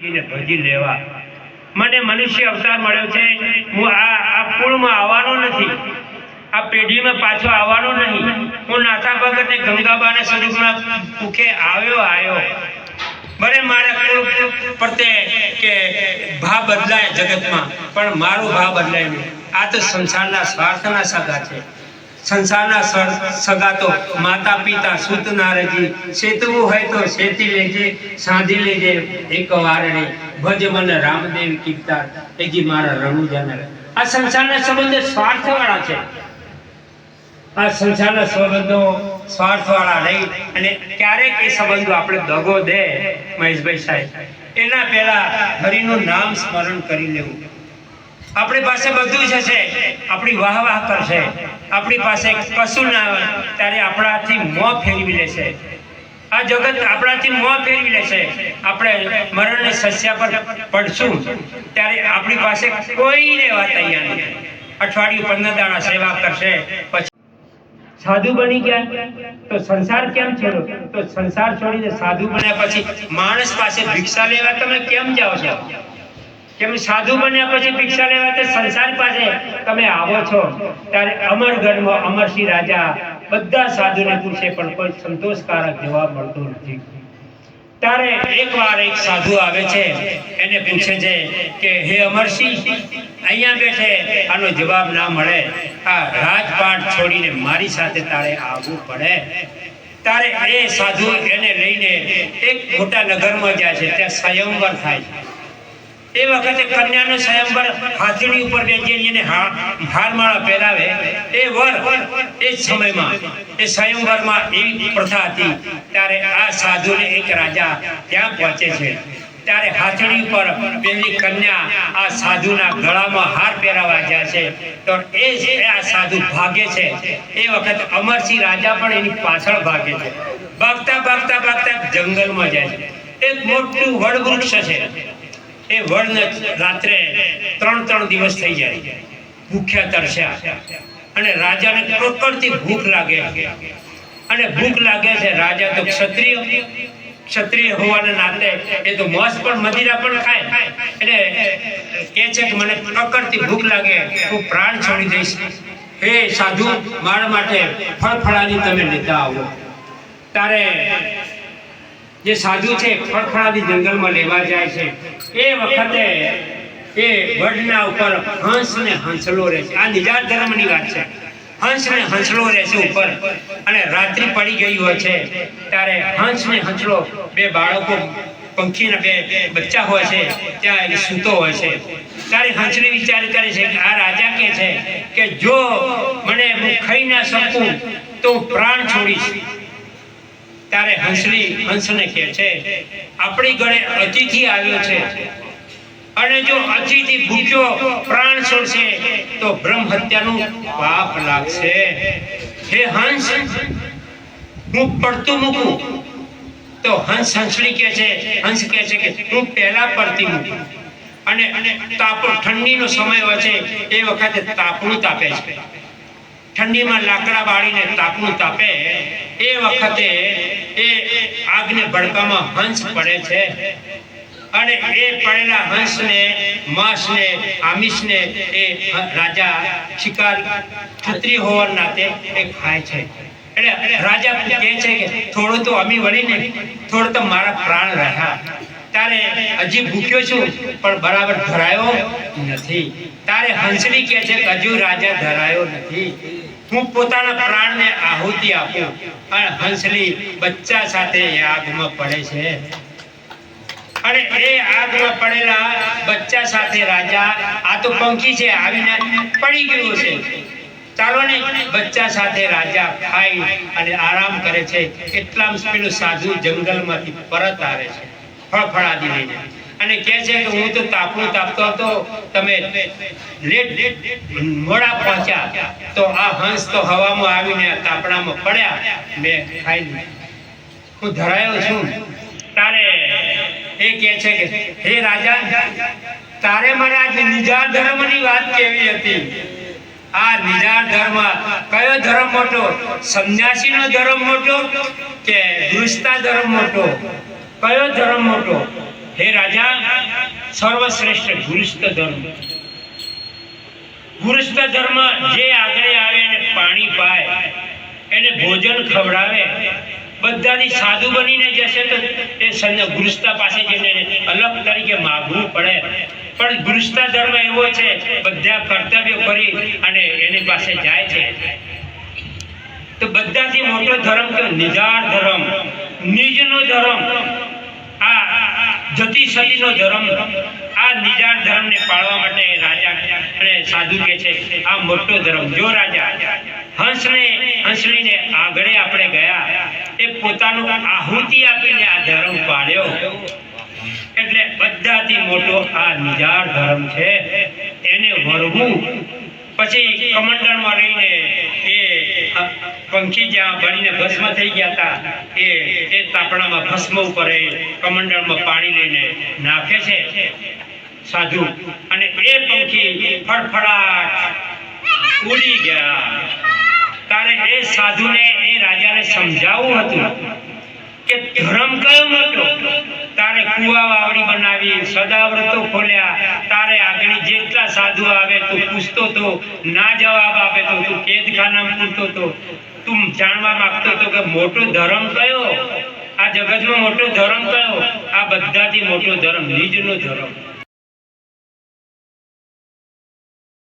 ભજી લેવા. મને મનુષ્ય અવતાર મળ્યો છે. હું આ આ કુળમાં આવવાનો નથી. આ પેઢીમાં પાછો આવવાનો નહીં. હું નાથા ભગત ને ગંગાબાના સ્વરૂપમાં ભૂખે આવ્યો આવ્યો. ભલે મારા કુળ પ્રત્યે કે ભાવ બદલાય જગતમાં, પણ મારો ભાવ બદલાય નહીં. આ તો સંસારના સ્વાર્થના સગા છે. સંસારના સર- સગા તો માતા પિતા સૂત નારજી સેતવું હોય તો સેતી લેજે, સાંધી લેજે. એક વારણે ભજ મન રામદેવ કીર્તા એજી મારા રણુજાને. આ સંસારના સંબંધો સ્વાર્થવાળા છે. આ સંસારના સંબંધો સ્વાર્થવાળા રહી અને ક્યારેક એ સંબંધો આપણે દગો દે, મહેશભાઈ સાહેબ. એના પહેલા હરિનું નામ સ્મરણ કરી લેવું. આપણી પાસે બધું જ હશે. આપણી વાહ વાહ કરશે. આપણી પાસે કશું ના હોય, ત્યારે આપણાથી મોં ફેરવી લેશે. આ જગત આપણાથી મોં ફેરવી લેશે. આપણે મરણની સસ્યા પર પડશું, ત્યારે આપણી પાસે કોઈ રહેવા તૈયાર નથી. અઠવાડિયું પંદર દાડા સેવા કરશે, પછી સાધુ બની ગયા. તો સંસાર કેમ છોડો તો સંસાર છોડીને સાધુ બન્યા પછી માણસ પાસે ભિક્ષા લેવા તમે કેમ જાઓ છો? કેમ સાધુ બન્યા પછી ભિક્ષા લેવા તે સંસાર પાસે તમે આવો છો? ત્યારે અમરગઢમાં અમરસિંહ રાજા બધા સાધુને પૂછે, પણ કોઈ સંતોષકારક જવાબ મળતો નથી. ત્યારે એકવાર એક સાધુ આવે છે, એને પૂછે છે કે, હે અમરસિંહ, અહીંયા બેઠે આનો જવાબ ના મળે. આ રાજપાટ છોડીને મારી સાથે તારે આવવું પડે. તારે એ સાધુ એને લઈને એક મોટા નગરમાં જાય છે, ત્યાં સ્વયંવર થાય છે. એ વખતે કન્યાનો સ્વયંવર હાથીની ઉપર બેસીને હારમાળા પહેરાવે. એ વર એ સમયમાં, એ સ્વયંવરમાં એવી પ્રથા હતી. ત્યારે આ સાધુને એક રાજા ત્યાં પહોંચે છે. ત્યારે હાથણી પર પેલી કન્યા આ સાધુના ગળામાં હાર પહેરાવા જાય છે. તો એ જ આ સાધુ ભાગે છે. એ વખત અમરસિંહ રાજા પણ એની પાછળ ભાગે છે. ભાગતા ભાગતા ભાગતા જંગલમાં જાય છે. એક મોટું વડ વૃક્ષ છે. એ વળને રાત્રે ત્રણ ત્રણ દિવસ થઈ જાય. ભૂખ્યા તરસ્યા અને રાજાને કકડતી ભૂખ લાગે. અને ભૂખ લાગે છે, રાજા તો ક્ષત્રિય ક્ષત્રિય હોવાના નાતે એ તો મોસ પણ મદિરા પણ ખાય. એટલે કે છે કે મને કકડતી ભૂખ લાગે, હું પ્રાણ છોડી દઈશ. હે સાધુ, મારા માટે ફળફળાની તમે લેતા આવો. તારે જે સાધુ છે, ફળફળાદી જંગલમાં લેવા જાય છે. એ વખતે એ વડના ઉપર હંસ ને હંસલો રહે છે. આ નિજાત ધર્મની વાત છે. હંસ ને હંસલો રહે ઉપર. અને રાત્રિ પડી ગઈ હોય છે, ત્યારે હંસ ને હંસલો બે બાળકો પંખીના બે બચ્ચા હોય છે, ત્યાં સૂતો હોય છે. ત્યારે હંસને વિચાર કરે છે કે આ રાજા કે છે કે જો મને હું ખાઈ ના શકું, તો પ્રાણ છોડીશ. ત્યારે હંસની હંસને કહે છે, આપણી ઘરે અતિથિ આવ્યો છે. અને જો અતિથિ ભૂખ્યો પ્રાણ છોડશે, તો બ્રહ્મ હત્યાનું પાપ લાગશે. હે હંસ, હું પડતું મૂકું? તો હંસ હંસલી કહે છે, હંસ કહે છે કે હું પહેલા પડતી મૂકું. અને તાપ ઠંડીનો સમય હોય છે, એ વખતે તાપણું તાપે છે. ઠંડીમાં લાકડા બાળીને તાપનું તાપે એ વખતે એ આગને ભડકામાં હંસ પડે છે. અને એ પડેલા હંસને, માંસને, આમિષને એ રાજા શિકાર ક્ષત્રિય હોવાના નાતે એ ખાય છે. એટલે રાજા કહે છે કે થોડું તો અમી વળીને, થોડું તો મારા પ્રાણ રહ્યા. તારે હજી ભૂખ્યો છું, પણ બરાબર ધરાયો નથી. તારે હંસલી કહે છે હજુ રાજા ધરાયો નથી. હું પોતાના પ્રાણને આહુતિ આપું અને હંસલી બચ્ચા સાથે આગમાં પડે છે. અને એ આગમાં પડેલા બચ્ચા સાથે રાજા, આ તો પંખી છે, આવીને પડી ગયો છે ચાલો ને, બચ્ચા સાથે રાજા ખાઈ અને આરામ કરે છે. એટલામાં પેલું સાધુ જંગલમાંથી પરત આવે છે. ફળફળાદી લઈને અને કહે છે કે હું તો તાપણું તાપતો હતો, તમે લેટ મોડા પહોંચ્યા. તો આ હંસ તો હવામાં આવીને તાપણામાં પડ્યા. મેં ખાઈ લીધું. હું ધરાયો છું. તારે એ કહે છે કે, હે રાજા, તારે મને આજે નિજાર ધર્મની વાત કેવી હતી? આ નિજાર ધર્મ કયો ધર્મ મોટો? સંન્યાસીનો ધર્મ મોટો કે ગૃહસ્થા ધર્મ મોટો? કયો ધર્મ મોટો હે રાજા, સર્વશ્રેષ્ઠ ગુરુસ્થ ધર્મ. ગુરુસ્થ ધર્મ જે આગળ આવે અને પાણી પાય, એને ભોજન ખવડાવે, બધાની સાધુ બનીને જશે તો એ સંત ગુરુસ્તા પાસે જઈને અલગ તરીકે માગવું પડે. પણ ગુરુસ્તા ધર્મ એવો છે, બધા કર્તવ્યો કરી અને એની પાસે જાય છે. તો બધાથી મોટો ધર્મ તો નિજાર ધર્મ, નિજનો ધર્મ. જતી સતીનો ધર્મ આ નિજાર ધર્મને પાળવા માટે રાજા અને સાધુ કે છે, આ મોટો ધર્મ. જો રાજા હંસને હંસલીને આગળ આપણે ગયા, એ પોતાનું આહુતિ આપીને આ ધર્મ પાળ્યો. એટલે બધાથી મોટો આ નિજાર ધર્મ છે. એને વરવું. પછી કમંડળમાં રહીને એ પંખી જ્યાં ભણીને ભસ્મ થઈ ગયા હતા એ એ તાપણામાં ભસ્મ ઉપર કમંડળમાં પાણી લઈને નાખે છે. સાધુ, અને એ પંખી ફડફડાટ ઉડી ગયા. તારે એ સાધુને, એ રાજાને સમજાવવું હતું. કે ધર્મ કયો મોટો તારે કુવા વાવડી બનાવી સદાવ્રતો ખોલ્યા. તારે આગળ જેટલા સાધુ આવે તું પૂછતો તો, ના જવાબ આપે તો તું કેદખાનામાં પૂછતો તો તું જાણવા માંગતો તો કે મોટો ધર્મ કયો? આ જગતમાં મોટો ધર્મ કયો? આ બધાથી મોટો ધર્મ નિજનો ધર્મ.